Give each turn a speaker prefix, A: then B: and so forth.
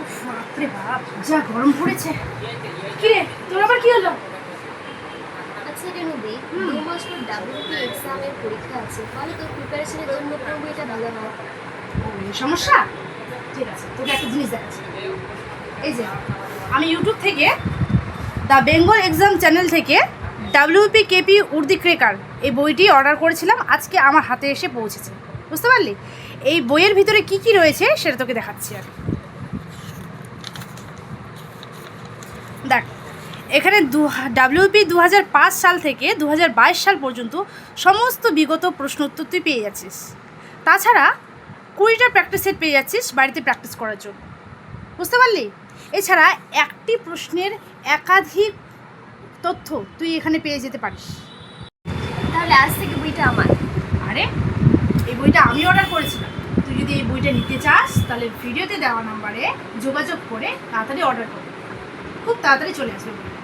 A: উফ, বাপরে বাপ যা গরম পড়েছে। কিরে তোর আবার কি হলো?
B: আচ্ছা রেনুদি দু মাস পর ডাব্লিউপি এক্সামের পরীক্ষা আছে। ফলে তোর প্রিপারেশনের জন্য কোন বইটা ভালো হয়।
A: সমস্যা? ঠিক আছে তোকে একটা জিনিস দেখাচ্ছি। এই যে আমি ইউটিউব থেকে দ্য বেঙ্গল এক্সাম চ্যানেল থেকে ডাব্লিউপি কেপি উর্দি ক্রেকার এই বইটি অর্ডার করেছিলাম। আজকে আমার হাতে এসে পৌঁছেছে। বুঝতে পারলি? এই বইয়ের ভিতরে কি কি রয়েছে সেটা তোকে দেখাচ্ছি আর দেখ এখানে দু ডাব্লিউপি দু হাজার পাঁচ সাল থেকে দু হাজার বাইশ সাল পর্যন্ত সমস্ত বিগত প্রশ্ন উত্তর তুই পেয়ে যাচ্ছিস। তাছাড়া কুড়িটা প্র্যাকটিস সেট পেয়ে যাচ্ছিস বাড়িতে প্র্যাকটিস করার জন্য। বুঝতে পারলি? এছাড়া একটি প্রশ্নের একাধিক তথ্য তুই এখানে পেয়ে যেতে পারিস।
B: তাহলে আজ থেকে বইটা আমার।
A: আরে বইটা আমি অর্ডার করেছিলাম তুই যদি এই বইটা নিতে চাস, তাহলে ভিডিওতে দেওয়া নাম্বারে যোগাযোগ করে তাড়াতাড়ি অর্ডার করবি খুব তাড়াতাড়ি চলে আসবে বইটা।